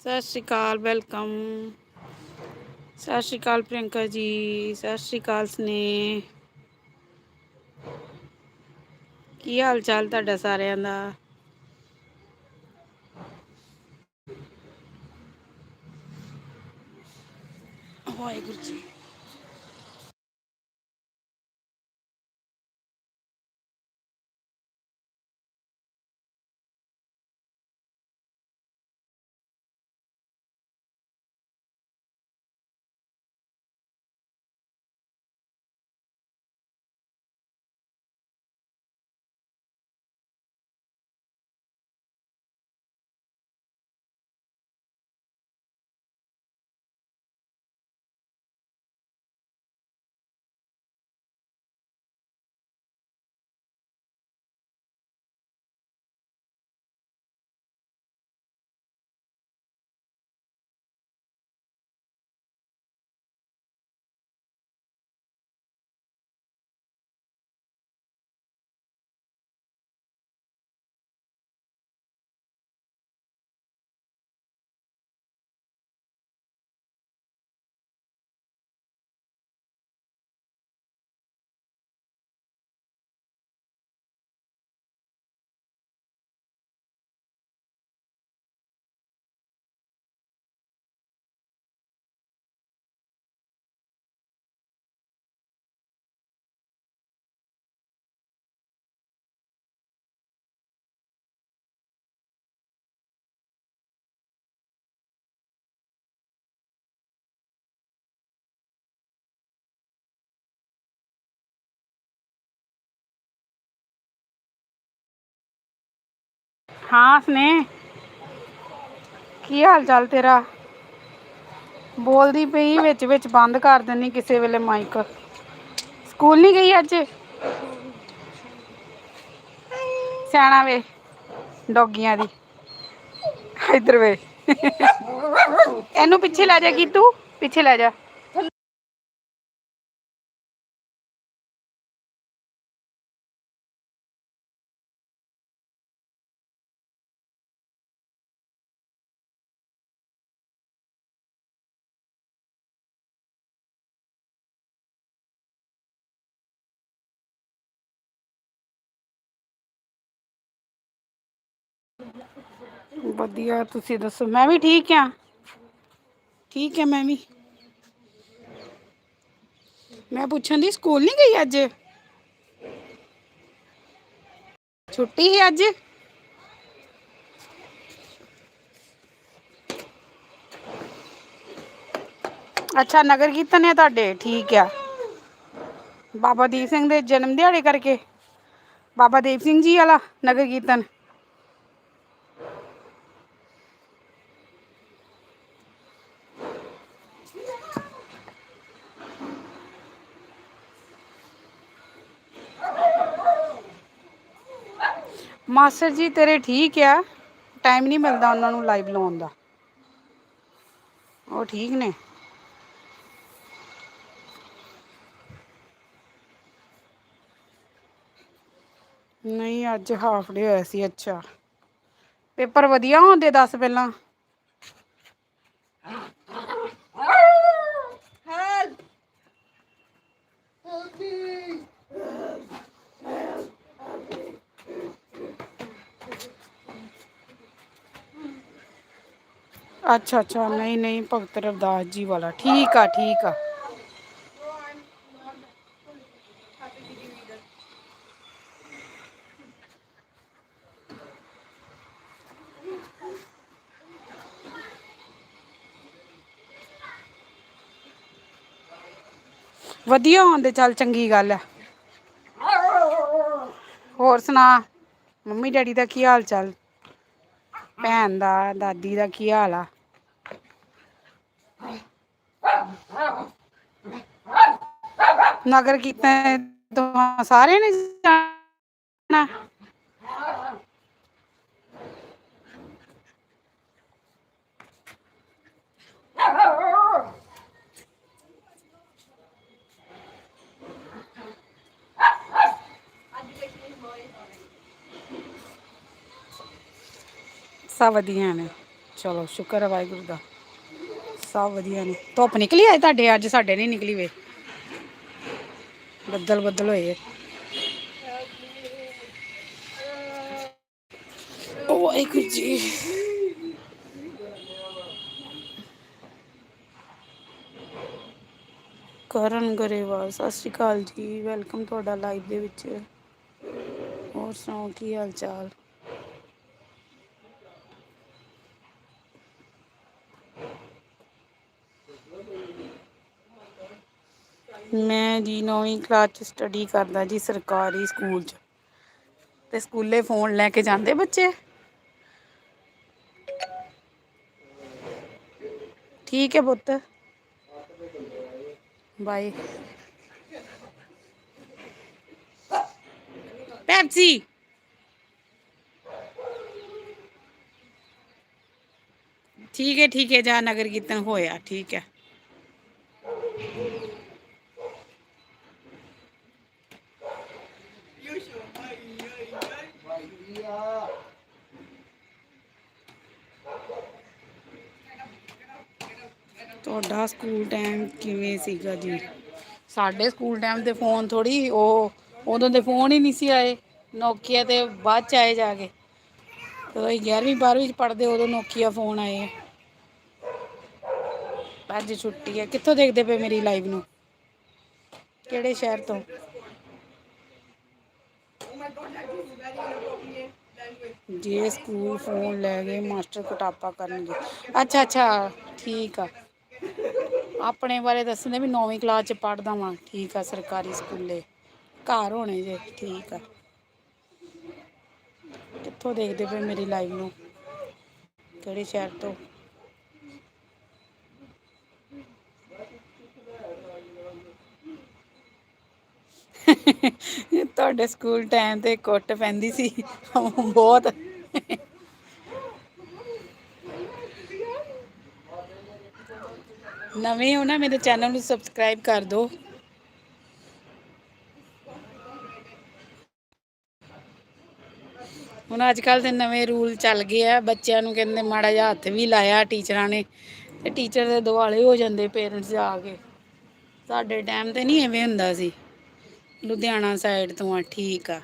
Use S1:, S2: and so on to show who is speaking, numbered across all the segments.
S1: ਸਤਿ ਸ਼੍ਰੀ ਅਕਾਲ, ਵੈਲਕਮ। ਸਤਿ ਸ਼੍ਰੀ ਅਕਾਲ ਪ੍ਰਿਯੰਕਾ ਜੀ, ਸਤਿ ਸ਼੍ਰੀ ਅਕਾਲ ਸਨੇਹ। ਕੀ ਹਾਲ ਚਾਲ ਤੁਹਾਡਾ ਸਾਰਿਆਂ ਦਾ? ਵਾਹਿਗੁਰੂ ਜੀ। ਹਾਂ ਸਨੇਹ ਕੀ ਹਾਲ ਚਾਲ ਤੇਰਾ? ਬੋਲਦੀ ਪਈ ਵਿੱਚ ਵਿੱਚ ਬੰਦ ਕਰ ਦਿੰਨੀ ਕਿਸੇ ਵੇਲੇ ਮਾਈਕ ਸਕੂਲ ਨਹੀਂ ਗਈ ਅੱਜ? ਸਿਆਣਾ ਵੇ, ਡੋਗੀਆਂ ਦੀ। ਇੱਧਰ ਵੇ। ਇਹਨੂੰ ਪਿੱਛੇ ਲੈ ਜਾ, ਕੀ ਤੂੰ? ਪਿੱਛੇ ਲੈ ਜਾ। ਵਧੀਆ, ਤੁਸੀਂ ਦੱਸੋ? ਮੈਂ ਵੀ ਠੀਕ ਆ ਠੀਕ ਹੈ, ਮੈਂ ਵੀ। ਮੈਂ ਪੁੱਛਣ ਦੀ ਸਕੂਲ ਨਹੀਂ ਗਈ ਅੱਜ? ਛੁੱਟੀ ਹੈ ਅੱਜ? ਅੱਛਾ, ਨਗਰ ਕੀਰਤਨ ਹੈ ਤੁਹਾਡੇ? ਠੀਕ ਆ। ਬਾਬਾ ਦੀਪ ਸਿੰਘ ਦੇ ਜਨਮ ਦਿਹਾੜੇ ਕਰਕੇ। ਬਾਬਾ ਦੀਪ ਸਿੰਘ ਜੀ ਵਾਲਾ ਨਗਰ ਕੀਰਤਨ। ਮਾਸਟਰ ਜੀ, ਤੇਰੇ ਠੀਕ ਆ? ਟਾਈਮ ਨਹੀਂ ਮਿਲਦਾ ਉਹਨਾਂ ਨੂੰ ਲਾਈਵ ਲਾਉਣ ਦਾ। ਉਹ ਠੀਕ ਨੇ? ਨਹੀਂ, ਅੱਜ ਹਾਫ ਡੇ ਹੋਇਆ ਸੀ, ਅੱਛਾ। ਪੇਪਰ ਵਧੀਆ ਹੁੰਦੇ ਦੱਸ ਪਹਿਲਾਂ? ਅੱਛਾ ਅੱਛਾ। ਨਹੀਂ ਨਹੀਂ, ਭਗਤ ਰਵਿਦਾਸ ਜੀ ਵਾਲਾ। ਠੀਕ ਆ ਠੀਕ ਆ। ਵਧੀਆ ਹੁੰਦੇ, ਚੱਲ ਚੰਗੀ ਗੱਲ ਆ। ਹੋਰ ਸੁਣਾ, ਮੰਮੀ ਡੈਡੀ ਦਾ ਕੀ ਹਾਲ ਚਾਲ? ਭੈਣ ਦਾ, ਦਾਦੀ ਦਾ ਕੀ ਹਾਲ ਆ? ਨਗਰ ਕੀਰਤਨ ਤੋਂ ਸਾਰੇ ਨੇ ਜਾਣਾ। ਸਭ ਵਧੀਆ ਨੇ। ਚਲੋ, ਸ਼ੁਕਰ ਹੈ ਵਾਹਿਗੁਰੂ ਦਾ। ਸਭ ਵਧੀਆ ਨੇ। ਧੁੱਪ ਨਿਕਲੀ ਆਏ ਤੁਹਾਡੇ, ਅੱਜ ਸਾਡੇ ਨੀ ਨਿਕਲੀ ਵੇ। ਬੱਦਲ ਬੱਦਲ ਹੋਏ ਵਾਹਿਗੁਰੂ ਜੀ ਕਰਨ ਗਰੇਵਾਲ ਸਤਿ ਸ਼੍ਰੀ ਅਕਾਲ ਜੀ ਵੈਲਕਮ ਤੁਹਾਡਾ ਲਾਈਵ ਦੇ ਵਿੱਚ ਹੋਰ ਸੁਣਾਓ ਕੀ ਹਾਲ ਚਾਲ ਮੈਂ ਜੀ ਨੌਵੀਂ ਕਲਾਸ ਚ ਸਟੱਡੀ ਕਰਦਾ ਜੀ ਸਰਕਾਰੀ ਸਕੂਲ ਚ। ਤੇ ਸਕੂਲੇ ਫੋਨ ਲੈ ਕੇ ਜਾਂਦੇ ਬੱਚੇ? ਠੀਕ ਹੈ ਪੁੱਤ। ਬਾਈ ਪੈਪਸੀ ਠੀਕ ਹੈ ਠੀਕ ਹੈ ਜਾ ਨਗਰ ਕੀਰਤਨ ਹੋਇਆ, ਠੀਕ ਹੈ। ਤੁਹਾਡਾ ਸਕੂਲ ਟਾਈਮ ਕਿਵੇਂ ਸੀਗਾ ਜੀ? ਸਾਡੇ ਸਕੂਲ ਟਾਈਮ ਤੇ ਫੋਨ ਥੋੜੀ ਉਹ ਉਦੋਂ ਦੇ ਫੋਨ ਹੀ ਨਹੀਂ ਸੀ ਆਏ, ਨੋਕੀਆ ਤੇ ਬਾਅਦ ਚ ਆਏ ਜਾ ਕੇ। ਜਦੋਂ 11ਵੀਂ 12ਵੀਂ ਚ ਪੜਦੇ ਉਦੋਂ ਨੋਕੀਆ ਫੋਨ ਆਏ ਆ। ਅੱਜ ਛੁੱਟੀ ਹੈ ਕਿੱਥੋਂ ਦੇਖਦੇ ਪਏ ਮੇਰੀ ਲਾਈਵ ਨੂੰ? ਕਿਹੜੇ ਸ਼ਹਿਰ ਤੋਂ? ਜੇ ਸਕੂਲ ਫੋਨ ਲੈ ਗਏ, ਮਾਸਟਰ ਕਟਾਪਾ ਕਰਨਗੇ। ਅੱਛਾ ਅੱਛਾ, ਠੀਕ ਆ। ਆਪਣੇ ਬਾਰੇ ਦੱਸਦੇ ਵੀ 9ਵੀਂ ਕਲਾਸ ਚ ਪੜਦਾ ਵਾਂ। ਠੀਕ ਆ ਸਰਕਾਰੀ ਸਕੂਲੇ। ਘਰ ਹੋਣੇ ਜੇ, ਠੀਕ ਆ। ਕਿੱਥੋਂ ਦੇਖਦੇ ਪਏ ਮੇਰੀ ਲਾਈਵ ਨੂੰ? ਕਿਹੜੇ ਸ਼ਹਿਰ ਤੋਂ? ਤੁਹਾਡੇ ਸਕੂਲ ਟਾਈਮ ਤੇ ਕੁੱਟ ਪੈਂਦੀ ਸੀ। ਬਹੁਤ। ਨਵੇਂ ਹੋ ਨਾ, ਮੇਰੇ ਚੈਨਲ ਨੂੰ ਸਬਸਕ੍ਰਾਈਬ ਕਰ ਦਿਓ। ਹੁਣ ਅੱਜ ਕੱਲ ਦੇ ਨਵੇਂ ਰੂਲ ਚੱਲ ਗਏ ਆ, ਬੱਚਿਆਂ ਨੂੰ ਕਹਿੰਦੇ ਮਾੜਾ ਜਿਹਾ ਹੱਥ ਵੀ ਲਾਇਆ ਟੀਚਰਾਂ ਨੇ, ਤੇ ਟੀਚਰ ਦੇ ਦੁਆਲੇ ਹੋ ਜਾਂਦੇ ਪੇਰੈਂਟਸ ਆ ਕੇ। ਸਾਡੇ ਟਾਈਮ ਤੇ ਨਹੀਂ ਐਵੇਂ ਹੁੰਦਾ ਸੀ। ਲੁਧਿਆਣਾ ਸਾਈਡ ਤੋਂ ਆ, ਠੀਕ ਆ।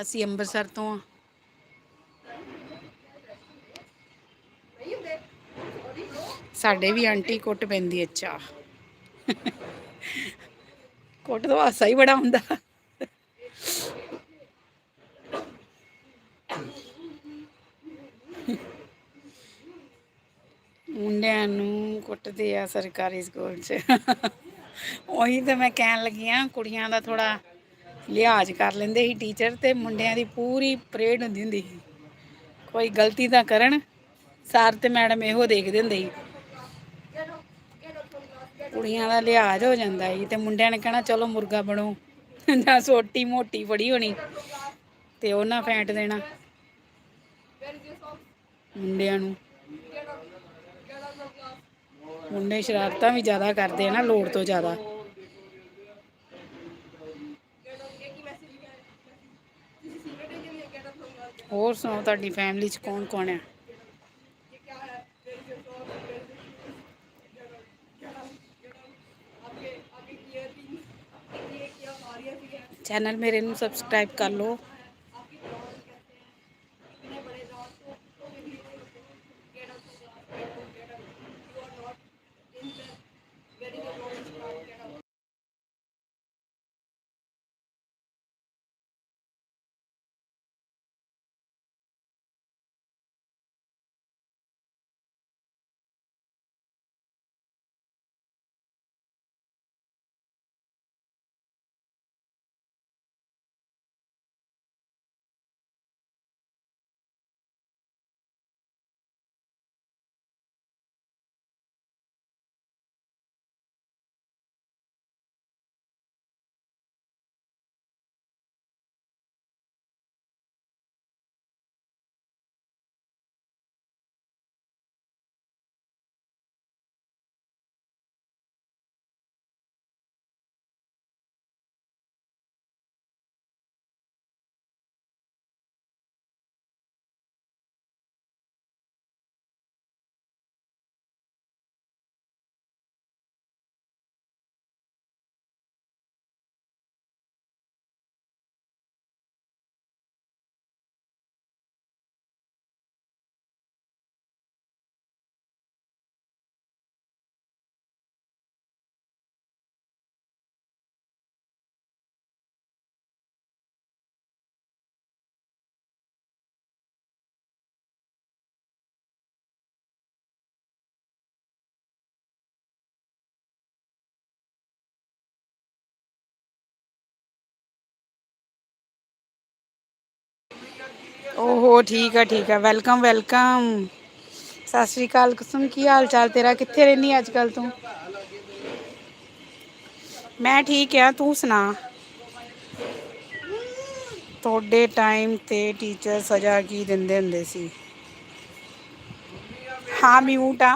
S1: ਅਸੀਂ ਅੰਮ੍ਰਿਤਸਰ ਤੋਂ ਆ। ਸਾਡੇ ਵੀ ਆਂਟੀ ਕੁੱਟ ਪੈਂਦੀ ਅੱਛਾ ਕੁੱਟ ਤਾਂ ਹਾਸਾ ਹੀ ਬੜਾ ਹੁੰਦਾ। ਮੁੰਡਿਆਂ ਨੂੰ ਕੁੱਟਦੇ ਆ ਸਰਕਾਰੀ ਸਕੂਲ 'ਚ। ਉਹੀ ਤਾਂ ਮੈਂ ਕਹਿਣ ਲੱਗੀ ਆ, ਕੁੜੀਆਂ ਦਾ ਥੋੜਾ ਲਿਹਾਜ਼ ਕਰ ਲੈਂਦੇ ਸੀ ਟੀਚਰ ਤੇ ਮੁੰਡਿਆਂ ਦੀ ਪੂਰੀ ਪਰੇਡ ਹੁੰਦੀ ਹੁੰਦੀ ਸੀ। ਕੋਈ ਗਲਤੀ ਤਾਂ ਕਰਨ ਸਰ ਤੇ ਮੈਡਮ ਇਹੋ ਦੇਖਦੇ ਹੁੰਦੇ ਸੀ। ਕੁੜੀਆਂ ਦਾ ਲਿਹਾਜ਼ ਹੋ ਜਾਂਦਾ ਸੀ ਤੇ ਮੁੰਡਿਆਂ ਨੇ ਕਹਿਣਾ, ਚਲੋ ਮੁਰਗਾ ਬਣੋ। ਜਾਂ ਸੋਟੀ ਮੋਟੀ ਫੜੀ ਹੋਣੀ ਤੇ ਉਹਨਾਂ ਫੈਂਟ ਦੇਣਾ ਮੁੰਡਿਆਂ ਨੂੰ। ਮੁੰਡੇ ਸ਼ਰਾਰਤਾਂ ਵੀ ਜ਼ਿਆਦਾ ਕਰਦੇ ਆ ਨਾ, ਲੋੜ ਤੋਂ ਜ਼ਿਆਦਾ। ਹੋਰ ਸੁਣਾਓ, ਤੁਹਾਡੀ ਫੈਮਿਲੀ ਚ ਕੌਣ ਕੌਣ ਆ? ਚੈਨਲ ਮੇਰੇ ਨੂੰ ਸਬਸਕ੍ਰਾਈਬ ਕਰ ਲਓ। ਓਹੋ, ਠੀਕ ਆ ਠੀਕ ਆ। ਵੈਲਕਮ ਵੈਲਕਮ ਸਤਿ ਸ੍ਰੀ ਅਕਾਲ ਕੁਸੁਮ, ਕੀ ਹਾਲ ਚਾਲ ਤੇਰਾ? ਕਿੱਥੇ ਰਹਿੰਦੀ ਅੱਜ ਕੱਲ ਤੂੰ? ਮੈਂ ਠੀਕ ਆ, ਤੂੰ ਸੁਣਾ? ਤੁਹਾਡੇ ਟਾਈਮ ਤੇ ਟੀਚਰ ਸਜ਼ਾ ਕੀ ਦਿੰਦੇ ਹੁੰਦੇ ਸੀ? ਹਾਂ ਮਿਊਟ ਆ।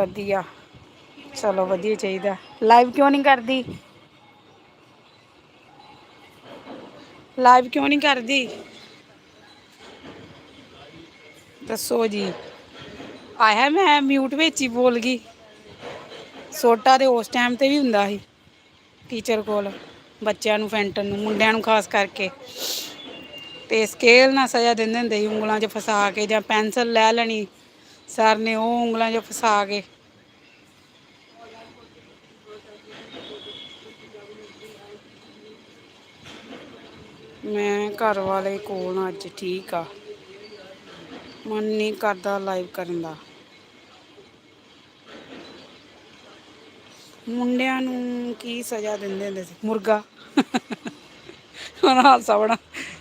S1: ਵਧੀਆ। ਚਲੋ ਵਧੀਆ ਚਾਹੀਦਾ। ਲਾਈਵ ਕਿਉਂ ਨਹੀਂ ਕਰਦੀ? ਲਾਈਵ ਕਿਉਂ ਨਹੀਂ ਕਰਦੀ? ਦੱਸੋ ਜੀ। ਆਇਆ ਮੈਂ ਮਿਊਟ ਵਿੱਚ ਹੀ ਬੋਲ ਗਈ। ਸੋਟਾ ਤੇ ਉਸ ਟਾਈਮ ਤੇ ਵੀ ਹੁੰਦਾ ਸੀ ਟੀਚਰ ਕੋਲ, ਬੱਚਿਆਂ ਨੂੰ ਫੈਂਟਨ ਨੂੰ, ਮੁੰਡਿਆਂ ਨੂੰ ਖਾਸ ਕਰਕੇ। ਤੇ ਸਕੇਲ ਨਾਲ ਸਜ਼ਾ ਦਿੰਦੇ ਹੁੰਦੇ ਸੀ, ਉਂਗਲਾਂ 'ਚ ਫਸਾ ਕੇ ਜਾਂ ਪੈਨਸਲ ਲੈ ਲੈਣੀ। ਸਰ ਨੇ ਉਹ ਉਂਗਲਾਂ 'ਚ ਫਸਾ ਕੇ। ਮੈਂ ਘਰ ਵਾਲੇ ਕੋਲ ਅੱਜ ਠੀਕ ਆ। ਮਨ ਨਹੀਂ ਕਰਦਾ ਲਾਈਵ ਕਰਨ ਦਾ। ਮੁੰਡਿਆਂ ਨੂੰ ਕੀ ਸਜ਼ਾ ਦਿੰਦੇ ਹੁੰਦੇ ਸੀ? ਮੁਰਗਾ। ਹੁਣ ਹਾਸਾ ਬੜਾ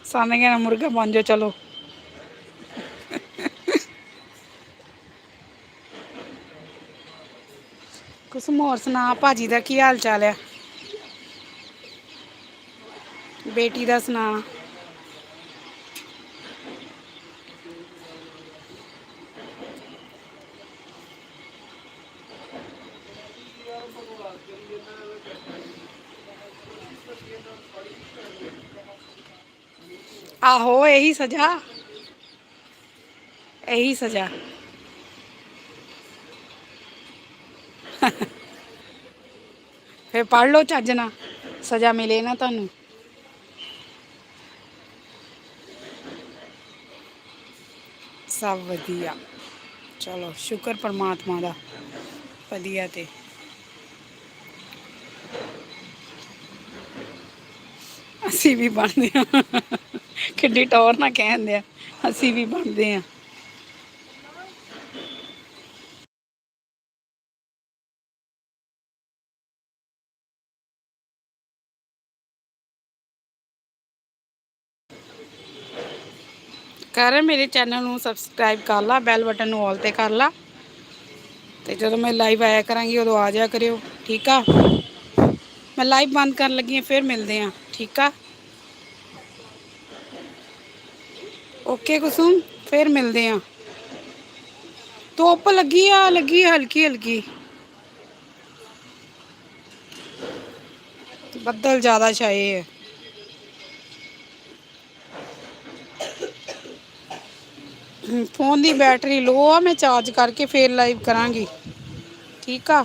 S1: ਸਾਨੇ ਕਹਿੰਦਾ ਮੁਰਗਾ ਬਣ ਜਾਓ, ਚਲੋ। ਕੁਛ ਹੋਰ ਸੁਣਾ, ਭਾਜੀ ਦਾ ਕੀ ਹਾਲ ਚਾਲ ਆ? ਬੇਟੀ ਦਾ ਸੁਣਾ। ਆਹੋ, ਇਹੀ ਸਜ਼ਾ। ਇਹੀ ਸਜ਼ਾ। ਫੇ ਪੜ ਲਓ ਚੱਜ ਨਾਲ, ਸਜ਼ਾ ਮਿਲੇ ਨਾ ਤੁਹਾਨੂੰ। ਸਭ ਵਧੀਆ। ਚਲੋ, ਸ਼ੁਕਰ ਪਰਮਾਤਮਾ ਦਾ, ਵਧੀਆ ਤੇ। ਅਸੀਂ ਵੀ ਬਣਦੇ ਆ ਕਿੱਡੀ ਟੌਰ ਨਾ ਕਹਿੰਦੇ ਆ ਅਸੀਂ ਵੀ ਬਣਦੇ ਆ ਕਰ ਮੇਰੇ ਚੈਨਲ ਨੂੰ ਸਬਸਕ੍ਰਾਈਬ ਕਰ ਲਾ, ਬੈਲ ਬਟਨ ਨੂੰ ਆਲ ਤੇ ਕਰ ਲਾ। ਤੇ ਜਦੋਂ ਮੈਂ ਲਾਈਵ ਆਇਆ ਕਰਾਂਗੀ, ਉਦੋਂ ਆ ਜਾਇਆ ਕਰਿਓ, ਠੀਕ ਆ? ਮੈਂ ਲਾਈਵ ਬੰਦ ਕਰਨ ਲੱਗੀ ਹਾਂ ਫਿਰ ਮਿਲਦੇ ਆ, ਠੀਕ ਆ? ਓਕੇ ਕੁਸੁਮ, ਫਿਰ ਮਿਲਦੇ ਆ। ਧੁੱਪ ਲੱਗੀ ਆ ਲੱਗੀ ਆ, ਹਲਕੀ ਹਲਕੀ। ਬੱਦਲ ਜ਼ਿਆਦਾ ਛਾਏ ਹੈ ਫੋਨ ਦੀ ਬੈਟਰੀ ਲੋ ਆ ਮੈਂ ਚਾਰਜ ਕਰਕੇ ਫੇਰ ਲਾਈਵ ਕਰਾਂਗੀ। ਠੀਕ ਆ?